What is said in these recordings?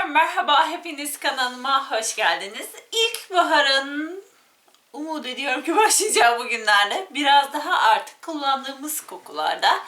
Arkadaşlar merhaba, hepiniz kanalıma hoş geldiniz. İlkbaharın umut ediyorum ki başlayacağı bugünlerde biraz daha artık kullandığımız kokularda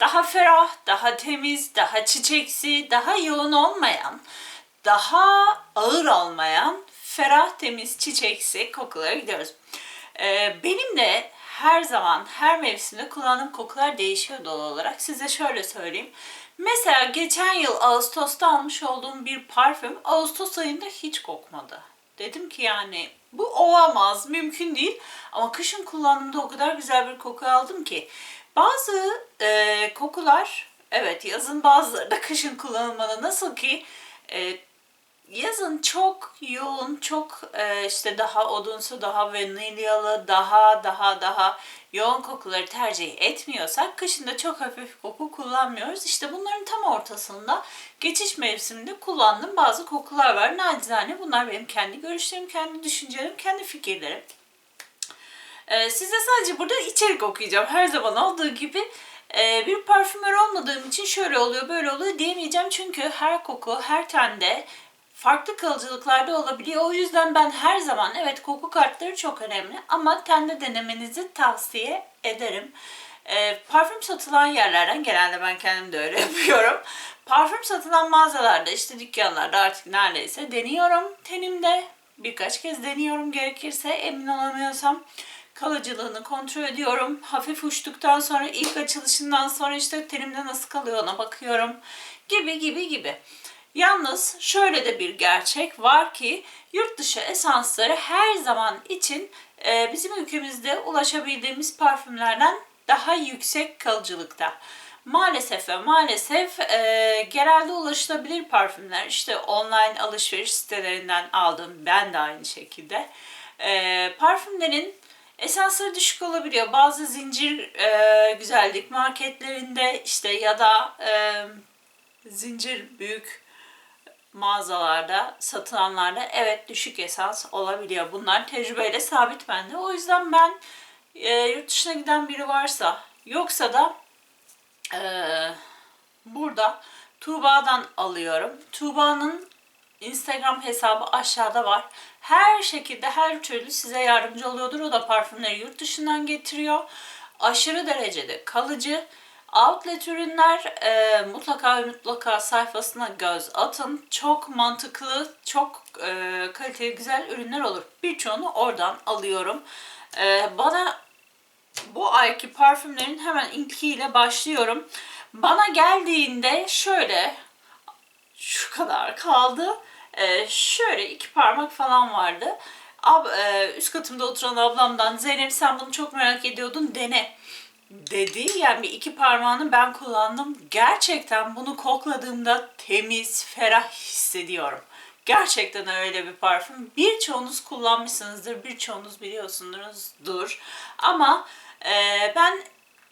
daha ferah, daha temiz, daha çiçeksi, daha yoğun olmayan, daha ağır olmayan ferah, temiz, çiçeksi kokulara gidiyoruz. Ee, benim de her zaman, her mevsimde kullandığım kokular değişiyor doğal olarak. Size şöyle söyleyeyim. Mesela geçen yıl Ağustos'ta almış olduğum bir parfüm Ağustos ayında hiç kokmadı. Dedim ki yani bu olamaz, mümkün değil. Ama kışın kullandığımda o kadar güzel bir koku aldım ki. Bazı e, kokular, evet yazın bazıları da kışın kullanılmalı. Nasıl ki e, yazın çok yoğun, çok e, işte daha odunsu, daha vanilyalı, daha daha daha yoğun kokuları tercih etmiyorsak kışın da çok hafif koku kullanmıyoruz. İşte bunların tam ortasında geçiş mevsiminde kullandığım bazı kokular var. Nacizane bunlar benim kendi görüşlerim, kendi düşüncelerim, kendi fikirlerim. Ee, size sadece burada içerik okuyacağım. Her zaman olduğu gibi e, bir parfümer olmadığım için şöyle oluyor böyle oluyor diyemeyeceğim. Çünkü her koku her tende farklı kalıcılıklarda olabiliyor. O yüzden ben her zaman evet koku kartları çok önemli ama tende denemenizi tavsiye ederim. E, parfüm satılan yerlerden genelde ben kendim de öyle yapıyorum. Parfüm satılan mağazalarda işte dükkanlarda artık neredeyse deniyorum tenimde. Birkaç kez deniyorum gerekirse emin olamıyorsam kalıcılığını kontrol ediyorum. Hafif uçtuktan sonra ilk açılışından sonra işte tenimde nasıl kalıyor ona bakıyorum. Gibi gibi gibi. Yalnız şöyle de bir gerçek var ki yurt dışı esansları her zaman için e, bizim ülkemizde ulaşabildiğimiz parfümlerden daha yüksek kalıcılıkta. Maalesef ve maalesef e, genelde ulaşılabilir parfümler işte online alışveriş sitelerinden aldığım ben de aynı şekilde e, parfümlerin esansları düşük olabiliyor. Bazı zincir e, güzellik marketlerinde işte ya da e, zincir büyük mağazalarda, satılanlarda evet düşük esans olabiliyor. Bunlar tecrübeyle sabit bende. O yüzden ben e, yurt dışına giden biri varsa yoksa da e, burada Tuğba'dan alıyorum. Tuğba'nın Instagram hesabı aşağıda var. Her şekilde her türlü size yardımcı oluyordur. O da parfümleri yurt dışından getiriyor. Aşırı derecede kalıcı Outlet ürünler e, mutlaka mutlaka sayfasına göz atın. Çok mantıklı, çok e, kaliteli, güzel ürünler olur. Birçoğunu oradan alıyorum. E, bana bu ayki parfümlerin hemen ilkiyle başlıyorum. Bana geldiğinde şöyle şu kadar kaldı. E, şöyle iki parmak falan vardı. Ab, e, üst katımda oturan ablamdan Zeynep sen bunu çok merak ediyordun dene dedi. Yani bir iki parmağını ben kullandım. Gerçekten bunu kokladığımda temiz, ferah hissediyorum. Gerçekten öyle bir parfüm. Birçoğunuz kullanmışsınızdır, birçoğunuz biliyorsunuzdur. Ama e, ben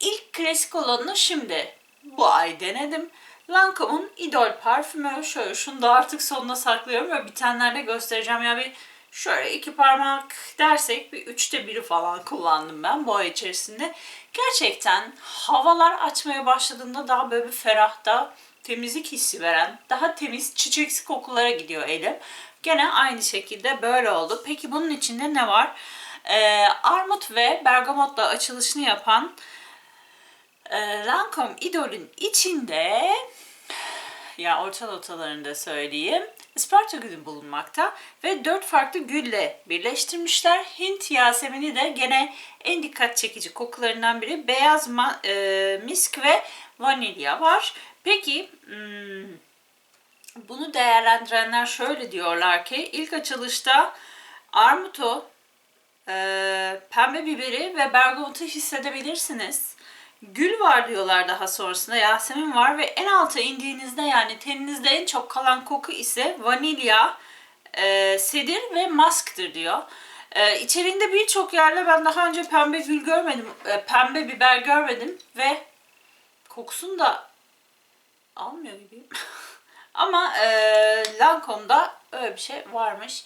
ilk klasik olanını şimdi bu ay denedim. Lancome'un idol parfümü. Şöyle şunu da artık sonuna saklıyorum ve bitenlerde göstereceğim. Yani bir şöyle iki parmak dersek bir üçte biri falan kullandım ben bu ay içerisinde. Gerçekten havalar açmaya başladığında daha böyle bir ferah, daha temizlik hissi veren, daha temiz çiçeksi kokulara gidiyor elim. Gene aynı şekilde böyle oldu. Peki bunun içinde ne var? Ee, armut ve bergamotla açılışını yapan e, Lancome Idol'ün içinde ya orta notalarında söyleyeyim. Isparta gülü bulunmakta ve dört farklı gülle birleştirmişler. Hint yasemini de gene en dikkat çekici kokularından biri. Beyaz e, misk ve vanilya var. Peki hmm, bunu değerlendirenler şöyle diyorlar ki ilk açılışta armutu, e, pembe biberi ve bergamotu hissedebilirsiniz. Gül var diyorlar daha sonrasında. Yasemin var ve en alta indiğinizde yani teninizde en çok kalan koku ise vanilya, e, sedir ve masktır diyor. E, içeriğinde birçok yerde ben daha önce pembe gül görmedim, e, pembe biber görmedim ve kokusunu da almıyor gibiyim. Ama e, Lancome'da öyle bir şey varmış.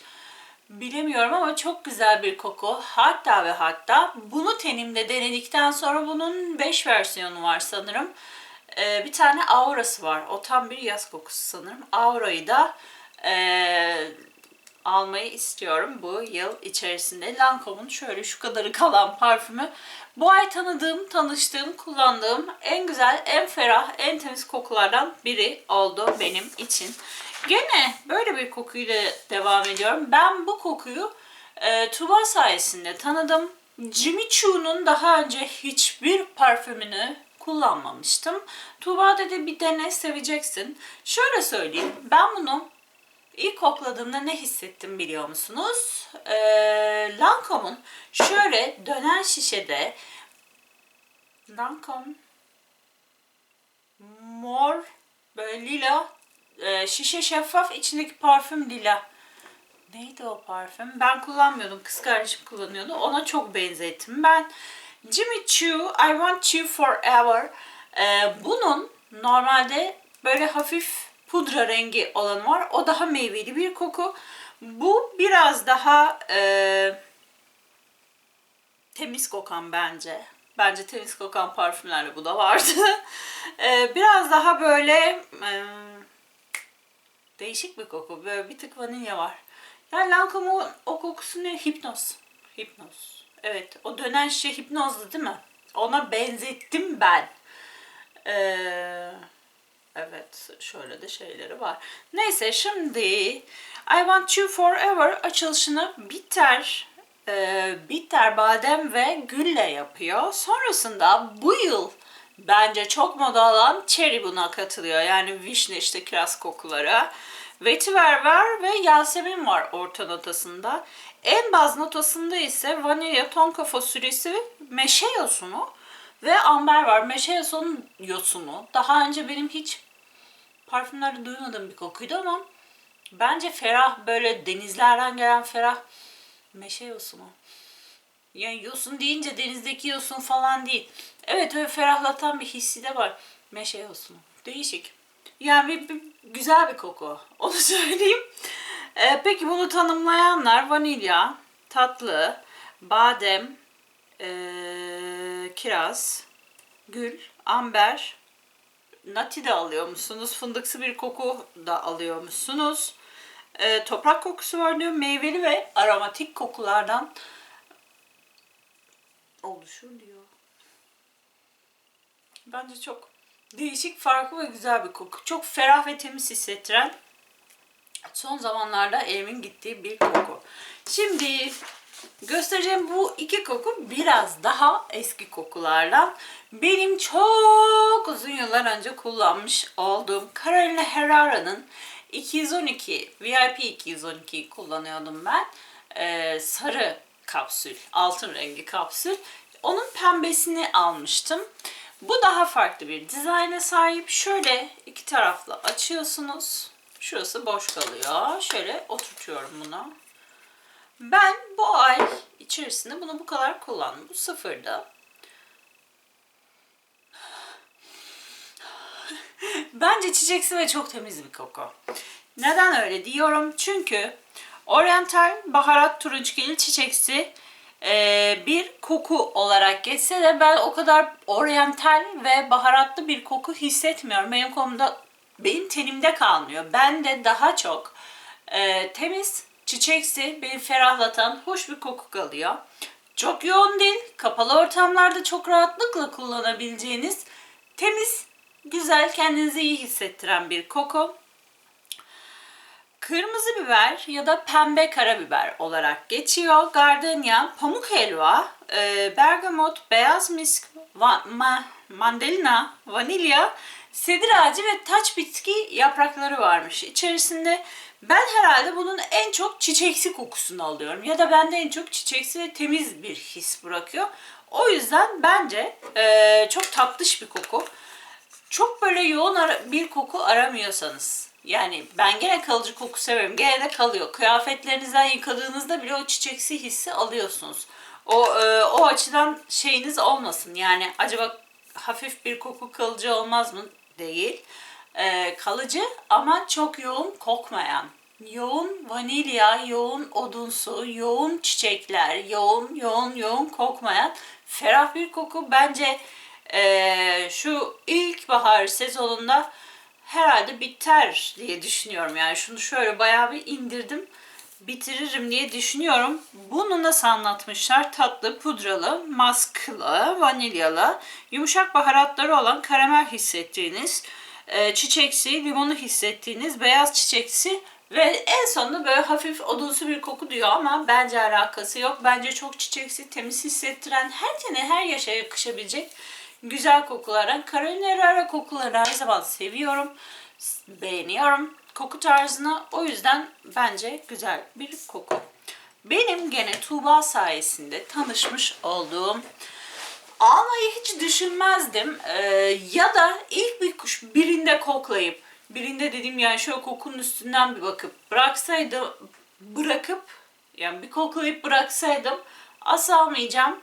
Bilemiyorum ama çok güzel bir koku. Hatta ve hatta bunu tenimde denedikten sonra bunun 5 versiyonu var sanırım. Ee, bir tane aurası var. O tam bir yaz kokusu sanırım. Aura'yı da Ee, almayı istiyorum bu yıl içerisinde. Lancome'un şöyle şu kadarı kalan parfümü. Bu ay tanıdığım, tanıştığım, kullandığım en güzel, en ferah, en temiz kokulardan biri oldu benim için. Gene böyle bir kokuyla devam ediyorum. Ben bu kokuyu e, Tuba sayesinde tanıdım. Jimmy Choo'nun daha önce hiçbir parfümünü kullanmamıştım. Tuğba dedi bir dene seveceksin. Şöyle söyleyeyim ben bunu ilk kokladığımda ne hissettim biliyor musunuz? Ee, Lancome'un şöyle dönen şişede Lancome mor böyle lila e, şişe şeffaf içindeki parfüm lila. Neydi o parfüm? Ben kullanmıyordum. Kız kardeşim kullanıyordu. Ona çok benzettim. Ben Jimmy Choo I Want You Forever e, bunun normalde böyle hafif pudra rengi olanı var. O daha meyveli bir koku. Bu biraz daha e, temiz kokan bence. Bence temiz kokan parfümlerle bu da vardı. E, biraz daha böyle e, değişik bir koku. Böyle bir tık vanilya var. Yani Lancome'un o kokusu ne? Hipnoz. Hipnoz. Evet. O dönen şey hipnozdu değil mi? Ona benzettim ben. Ee, evet. Şöyle de şeyleri var. Neyse şimdi I Want You Forever açılışını bitter e, bitter badem ve gülle yapıyor. Sonrasında bu yıl bence çok moda olan cherry buna katılıyor. Yani vişne işte kiraz kokuları. Vetiver var ve Yasemin var orta notasında. En baz notasında ise vanilya, tonka fasulyesi, meşe yosunu ve amber var. Meşe yosunun yosunu. Daha önce benim hiç parfümlerde duymadığım bir kokuydu ama bence ferah böyle denizlerden gelen ferah meşe yosunu. Yani yosun deyince denizdeki yosun falan değil. Evet öyle ferahlatan bir hissi de var. Meşe yosunu. Değişik. Yani bir, bir- güzel bir koku. Onu söyleyeyim. Ee, peki bunu tanımlayanlar vanilya, tatlı, badem, ee, kiraz, gül, amber, nati de alıyor musunuz? Fındıksı bir koku da alıyor musunuz? Ee, toprak kokusu var diyor. Meyveli ve aromatik kokulardan oluşur diyor. Bence çok değişik, farklı ve güzel bir koku. Çok ferah ve temiz hissettiren son zamanlarda elimin gittiği bir koku. Şimdi göstereceğim bu iki koku biraz daha eski kokulardan. Benim çok uzun yıllar önce kullanmış olduğum Carolina Herrera'nın 212, VIP 212 kullanıyordum ben. Ee, sarı kapsül, altın rengi kapsül. Onun pembesini almıştım. Bu daha farklı bir dizayna sahip. Şöyle iki taraflı açıyorsunuz. Şurası boş kalıyor. Şöyle oturtuyorum bunu. Ben bu ay içerisinde bunu bu kadar kullandım. Bu sıfırda. Bence çiçeksi ve çok temiz bir koku. Neden öyle diyorum? Çünkü oryantal baharat turunçgili çiçeksi e, bir koku olarak geçse de ben o kadar oryantal ve baharatlı bir koku hissetmiyorum. Benim konuda benim tenimde kalmıyor. Ben de daha çok e, temiz, çiçeksi, beni ferahlatan hoş bir koku kalıyor. Çok yoğun değil, kapalı ortamlarda çok rahatlıkla kullanabileceğiniz temiz, güzel, kendinizi iyi hissettiren bir koku. Kırmızı biber ya da pembe karabiber olarak geçiyor. Gardenia, pamuk helva, e, bergamot, beyaz misk, va- ma- mandalina, vanilya, sedir ağacı ve taç bitki yaprakları varmış. İçerisinde ben herhalde bunun en çok çiçeksi kokusunu alıyorum. Ya da bende en çok çiçeksi ve temiz bir his bırakıyor. O yüzden bence e, çok tatlış bir koku. Çok böyle yoğun bir koku aramıyorsanız yani ben gene kalıcı koku severim. Gene de kalıyor. Kıyafetlerinizden yıkadığınızda bile o çiçeksi hissi alıyorsunuz. O e, o açıdan şeyiniz olmasın. Yani acaba hafif bir koku kalıcı olmaz mı? Değil. E, kalıcı ama çok yoğun kokmayan. Yoğun vanilya, yoğun odunsu, yoğun çiçekler, yoğun yoğun yoğun kokmayan ferah bir koku. Bence e, şu ilkbahar sezonunda herhalde biter diye düşünüyorum. Yani şunu şöyle bayağı bir indirdim. Bitiririm diye düşünüyorum. Bunu nasıl anlatmışlar? Tatlı, pudralı, masklı, vanilyalı, yumuşak baharatları olan karamel hissettiğiniz, e, çiçeksi, limonu hissettiğiniz, beyaz çiçeksi ve en sonunda böyle hafif odunsu bir koku diyor ama bence alakası yok. Bence çok çiçeksi, temiz hissettiren, her tene, her yaşa yakışabilecek güzel kokulardan. Carolina Herrera kokularını her zaman seviyorum, beğeniyorum koku tarzını. O yüzden bence güzel bir koku. Benim gene Tuğba sayesinde tanışmış olduğum almayı hiç düşünmezdim. Ee, ya da ilk bir kuş birinde koklayıp birinde dediğim yani şöyle kokunun üstünden bir bakıp bıraksaydım bırakıp yani bir koklayıp bıraksaydım asla almayacağım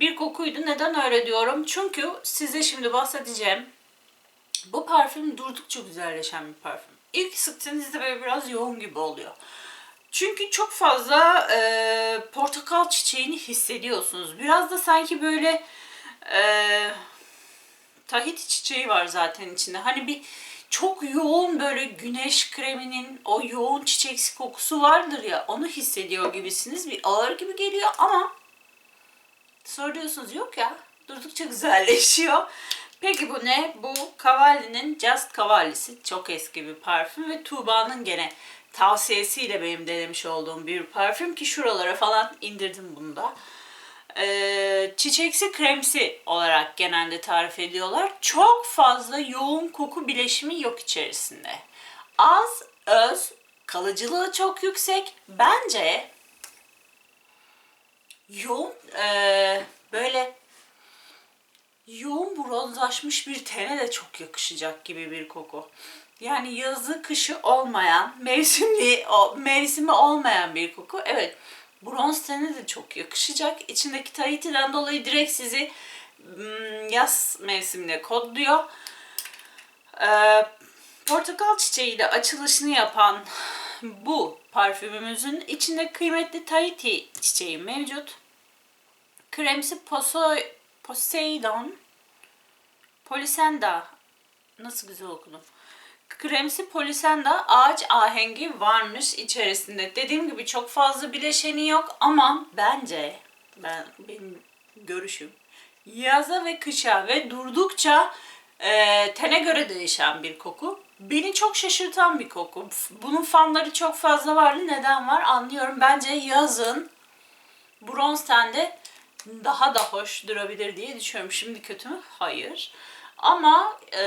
bir kokuydu. Neden öyle diyorum? Çünkü size şimdi bahsedeceğim. Bu parfüm durdukça güzelleşen bir parfüm. İlk sıktığınızda böyle biraz yoğun gibi oluyor. Çünkü çok fazla e, portakal çiçeğini hissediyorsunuz. Biraz da sanki böyle e, tahiti çiçeği var zaten içinde. Hani bir çok yoğun böyle güneş kreminin o yoğun çiçeksi kokusu vardır ya onu hissediyor gibisiniz. Bir ağır gibi geliyor ama soruyorsunuz yok ya durdukça güzelleşiyor. Peki bu ne? Bu Cavalli'nin Just Cavalli'si. Çok eski bir parfüm ve Tuğba'nın gene tavsiyesiyle benim denemiş olduğum bir parfüm ki şuralara falan indirdim bunu da. Ee, çiçeksi kremsi olarak genelde tarif ediyorlar. Çok fazla yoğun koku bileşimi yok içerisinde. Az, öz, kalıcılığı çok yüksek. Bence yoğun e, böyle yoğun bronzlaşmış bir tene de çok yakışacak gibi bir koku. Yani yazı kışı olmayan, mevsimli o mevsimi olmayan bir koku. Evet. Bronz tene de çok yakışacak. İçindeki Tahiti'den dolayı direkt sizi mm, yaz mevsimine kodluyor. Ee, portakal çiçeğiyle açılışını yapan bu parfümümüzün içinde kıymetli Tahiti çiçeği mevcut. Kremsi Poso, Poseidon Polisenda nasıl güzel okudum. Kremsi polisenda ağaç ahengi varmış içerisinde. Dediğim gibi çok fazla bileşeni yok ama bence ben benim görüşüm yaza ve kışa ve durdukça e, tene göre değişen bir koku. Beni çok şaşırtan bir koku. Bunun fanları çok fazla var. Neden var anlıyorum. Bence yazın bronz tende daha da hoş durabilir diye düşünüyorum. Şimdi kötü mü? Hayır. Ama e,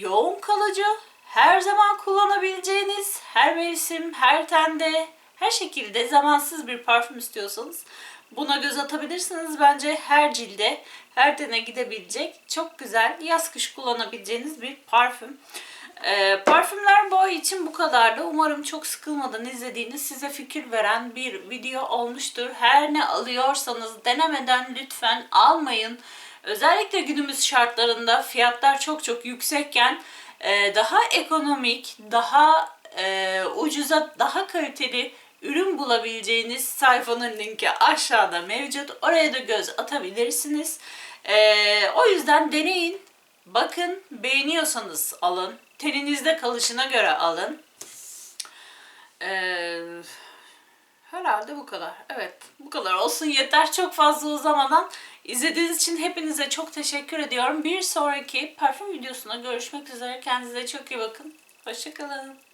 yoğun kalıcı, her zaman kullanabileceğiniz, her mevsim, her tende, her şekilde zamansız bir parfüm istiyorsanız buna göz atabilirsiniz. Bence her cilde, her tene gidebilecek çok güzel yaz kış kullanabileceğiniz bir parfüm. Ee, parfümler bu ay için bu kadardı. Umarım çok sıkılmadan izlediğiniz, size fikir veren bir video olmuştur. Her ne alıyorsanız denemeden lütfen almayın. Özellikle günümüz şartlarında fiyatlar çok çok yüksekken e, daha ekonomik, daha e, ucuza, daha kaliteli ürün bulabileceğiniz sayfanın linki aşağıda mevcut. Oraya da göz atabilirsiniz. E, o yüzden deneyin. Bakın beğeniyorsanız alın. Teninizde kalışına göre alın. Eee Herhalde bu kadar. Evet bu kadar olsun yeter çok fazla uzamadan. İzlediğiniz için hepinize çok teşekkür ediyorum. Bir sonraki parfüm videosunda görüşmek üzere. Kendinize çok iyi bakın. Hoşçakalın.